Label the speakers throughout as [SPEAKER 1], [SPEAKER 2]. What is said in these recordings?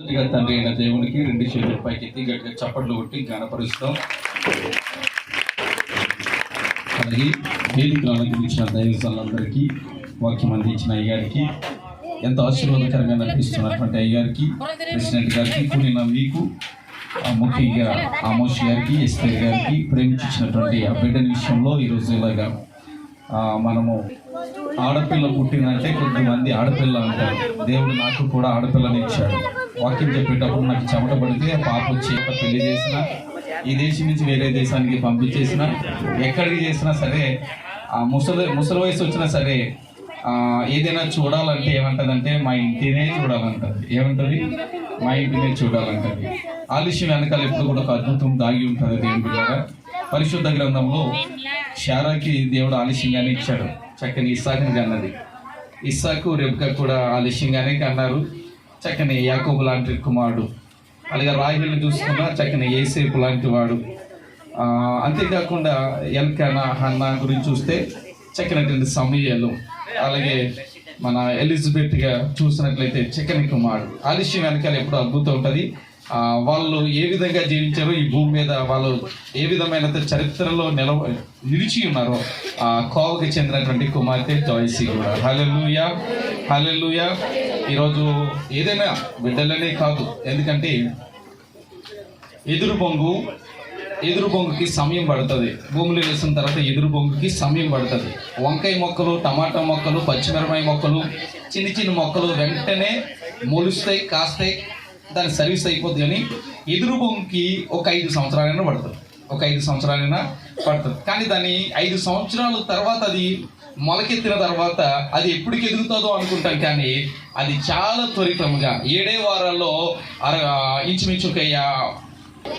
[SPEAKER 1] తండ్రి అయిన దేవునికి రెండు చేతుల పైకి ఎత్తి గట్టిగా చప్పట్లు కొట్టి గణపరుస్తాం అలాగే దైవ అలంకరించిన దైవజనులందరికీ వాక్యం అందించిన అయ్యారికి ఎంతో ఆశీర్వాదకరంగా నడిపిస్తున్నటువంటి అయ్యారికి ప్రెసిడెంట్ గారికి కూడిన మీకు ఆ ముఖ్యంగా ఆమోష్ గారికి ఎస్పీ గారికి ప్రేమించినటువంటి ఆ బిడ్డని విషయంలో ఈరోజు ఇలాగా మనము ఆడపిల్ల పుట్టిందంటే కొద్దిమంది ఆడపిల్ల అంటారు. దేవుడు నాకు కూడా ఆడపిల్లని ఇచ్చాడు. వాక్యం చెప్పేటప్పుడు నాకు చెమట పడితే ఆ పాప వచ్చి పెళ్ళి చేసినా ఈ దేశం నుంచి వేరే దేశానికి పంపించేసిన ఎక్కడికి చేసినా సరే ఆ ముసలి ముసలి వయసు వచ్చినా సరే ఏదైనా చూడాలంటే ఏమంటదంటే మా ఇంటినే చూడాలంటది. ఏమంటది? మా ఇంటినే చూడాలంటది. ఆలస్యం వెనకాల ఎప్పుడు కూడా ఒక అద్భుతం దాగి ఉంటుంది దేవుడి బిడ్డగా పరిశుద్ధ గ్రంథంలో శారాకి దేవుడు ఆలస్యంగానే ఇచ్చాడు. చక్కని ఇస్సాకని కన్నది. ఇస్సాకు రెబ్కా కూడా ఆలస్యంగానే కన్నారు. చక్కని యాకోబు లాంటి కుమారుడు. అలాగే రాహిల్ని చూసుకున్నా చక్కని ఏసేపు లాంటి వాడు. అంతేకాకుండా ఎల్కనా హన్నా గురించి చూస్తే చక్కనటువంటి సమయాలు. అలాగే మన ఎలిజబెత్గా చూసినట్లయితే చక్కని కుమారుడు. ఆలస్యం వెనకాల ఎప్పుడు అద్భుతం ఉంటుంది. వాళ్ళు ఏ విధంగా జీవించారో ఈ భూమి మీద వాళ్ళు ఏ విధమైన చరిత్రలో నిలవ నిలిచి ఉన్నారో ఆ కోవకి చెందినటువంటి కుమార్తె జాయిసి కూడా. హలెలుయా హలెలుయా ఈరోజు ఏదైనా బిడ్డలనే కాదు. ఎందుకంటే ఎదురు బొంగు ఎదురు బొంగుకి సమయం పడుతుంది. భూమిలో వేసిన తర్వాత ఎదురు బొంగుకి సమయం పడుతుంది. వంకాయ మొక్కలు టమాటా మొక్కలు పచ్చిమిరపాయ మొక్కలు చిన్న చిన్న మొక్కలు వెంటనే మొలుస్తాయి కాస్తాయి. దాని సర్వీస్ అయిపోద్ది కానీ ఎదురు బొంగుకి ఒక ఐదు సంవత్సరాలైనా పడుతుంది. ఒక ఐదు సంవత్సరాలైనా పడుతుంది. కానీ దాని ఐదు సంవత్సరాల తర్వాత అది మొలకెత్తిన తర్వాత అది ఎప్పటికి ఎదుగుతుందో అనుకుంటాం కానీ అది చాలా త్వరితంగా ఏడే వారాల్లో అర ఇంచుమించు ఒక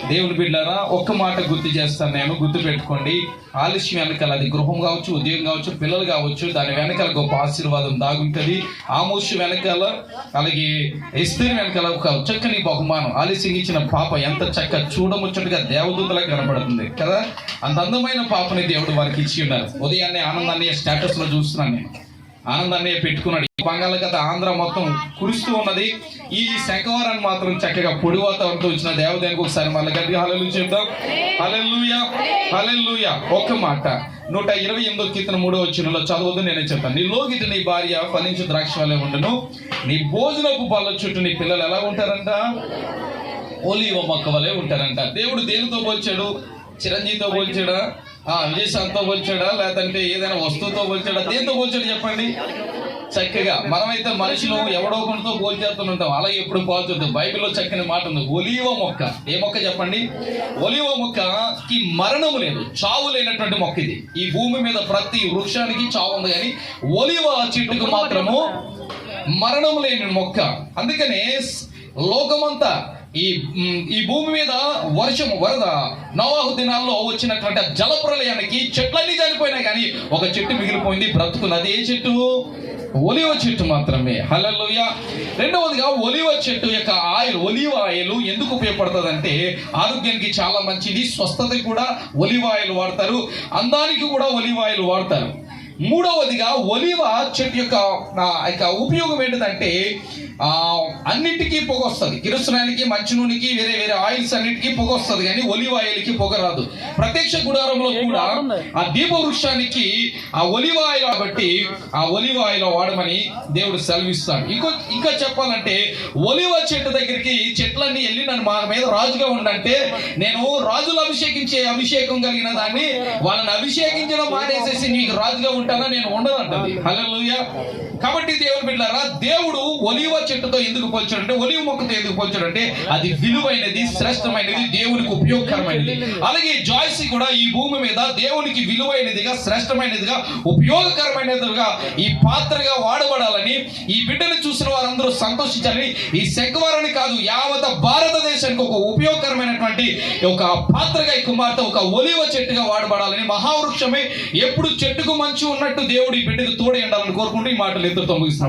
[SPEAKER 1] దేవుని బిడ్డారా ఒక్క మాట గుర్తు చేస్తాను నేను గుర్తు పెట్టుకోండి ఆలస్యం వెనకాల అది గృహం కావచ్చు ఉద్యోగం కావచ్చు పిల్లలు కావచ్చు దాని వెనకాల గొప్ప ఆశీర్వాదం దాగుంటుంది. ఆమోష వెనకాల అలాగే ఎస్తేరి వెనకాల ఒక చక్కని బహుమానం. ఆలస్యం ఇచ్చిన పాప ఎంత చక్క చూడముచ్చటగా దేవదూతలా కనబడుతుంది కదా? అంత అందమైన పాపని దేవుడు వారికి ఇచ్చి ఉన్నారు. ఉదయాన్నే ఆనందాన్ని స్టేటస్లో చూస్తున్నాను నేను. ఆనందాన్ని పెట్టుకున్నాడు. ఈ బంగాళాఖాత ఆంధ్ర మొత్తం కురుస్తూ ఉన్నది. ఈ శంకవరాన్ని మాత్రం చక్కగా పొడి వాతావరణంతో వచ్చిన దేవదేనికి ఒకసారి మళ్ళీ గట్టిగా హలలు చెప్దాం. హలెల్లుయా హలెల్లుయా ఒక్క మాట. నూట ఇరవై ఎనిమిదో కీర్తన మూడో వచ్చినలో చదవద్దు నేనే చెప్తాను. నీ లోగిటి నీ భార్య ఫలించు ద్రాక్ష వలె ఉండను. నీ భోజనపు పళ్ళ చుట్టూ నీ పిల్లలు ఎలా ఉంటారంట? ఒలివ మొక్క వలె ఉంటారంట. దేవుడు దేనితో పోల్చాడు? చిరంజీవితో పోల్చాడా? ఆ విజయశాంతితో పోల్చాడా? లేదంటే ఏదైనా వస్తువుతో పోల్చాడా? దేంతో పోల్చాడు చెప్పండి? చక్కగా మనమైతే మనుషులు ఎవడో ఒకరితో పోల్చేస్తుంటాం అలా ఎప్పుడు పోల్చొద్దు. బైబిల్లో చక్కని మాట ఉంది ఒలివ మొక్క. ఏ మొక్క చెప్పండి? ఒలివ మొక్కకి మరణము లేదు చావు లేనటువంటి మొక్క ఇది. ఈ భూమి మీద ప్రతి వృక్షానికి చావు ఉంది కానీ ఒలివ చెట్టుకు మాత్రము మరణం లేని మొక్క. అందుకనే లోకమంతా ఈ ఈ భూమి మీద వర్షం వరద నవాహు దినాల్లో వచ్చినటువంటి ఆ జల ప్రళయానికి చెట్లన్నీ చనిపోయినాయి కానీ ఒక చెట్టు మిగిలిపోయింది బ్రతుకున్నది ఏ చెట్టు ఒలివ చెట్టు మాత్రమే. హలలుయ రెండవదిగా ఒలివ చెట్టు యొక్క ఆయిల్ ఒలివ ఆయిల్ ఎందుకు ఉపయోగపడుతుంది అంటే ఆరోగ్యానికి చాలా మంచిది స్వస్థతకి కూడా ఒలివ ఆయిల్ వాడతారు అందానికి కూడా ఒలివ ఆయిల్ వాడతారు. మూడవదిగా ఒలివ చెట్టు యొక్క యొక్క ఉపయోగం ఏంటంటే అన్నిటికీ పొగ వస్తుంది. కిరసనానికి మంచి నూనెకి వేరే వేరే ఆయిల్స్ అన్నిటికీ పొగ వస్తుంది కానీ ఒలివ ఆయిల్కి పొగ రాదు. ప్రత్యక్ష గుడారంలో కూడా ఆ దీప వృక్షానికి ఆ ఒలివ ఆయిల్ కాబట్టి ఆ ఒలివ ఆయిల్ వాడమని దేవుడు సెలవిస్తాడు. ఇంకో ఇంకా చెప్పాలంటే ఒలివ చెట్టు దగ్గరికి చెట్లన్నీ వెళ్ళి నన్ను మా మీద రాజుగా ఉండంటే నేను రాజులు అభిషేకించే అభిషేకం కలిగిన దాన్ని వాళ్ళని అభిషేకించడం మానేసేసి నీకు రాజుగా ఉంటానా నేను ఉండనంటది. హల్లెలూయా. కాబట్టి దేవుని బిడ్డారా దేవుడు ఒలివ చెట్టుతో ఎందుకు పోల్చాడంటే ఒలివ మొక్కతో ఎందుకు పోల్చాడంటే అది విలువైనది శ్రేష్టమైనది దేవునికి ఉపయోగకరమైనది. అలాగే జాయిస్ కూడా ఈ భూమి మీద దేవునికి విలువైనదిగా శ్రేష్టమైనదిగా ఉపయోగకరమైనదిగా ఈ పాత్రగా వాడబడాలని ఈ బిడ్డను చూసిన వారందరూ సంతోషించాలని ఈ శంఖవారాన్ని కాదు యావత భారతదేశానికి ఒక ఉపయోగకరమైనటువంటి ఒక పాత్రగా ఈ కుమార్తె ఒక ఒలివ చెట్టుగా వాడబడాలని మహావృక్షమే ఎప్పుడు చెట్టుకు మంచి ఉన్నట్టు దేవుడు ఈ బిడ్డకు తోడే ఉండాలని కోరుకుంటూ ఈ మాటలు ఎదురుతో ముగిస్తున్నాం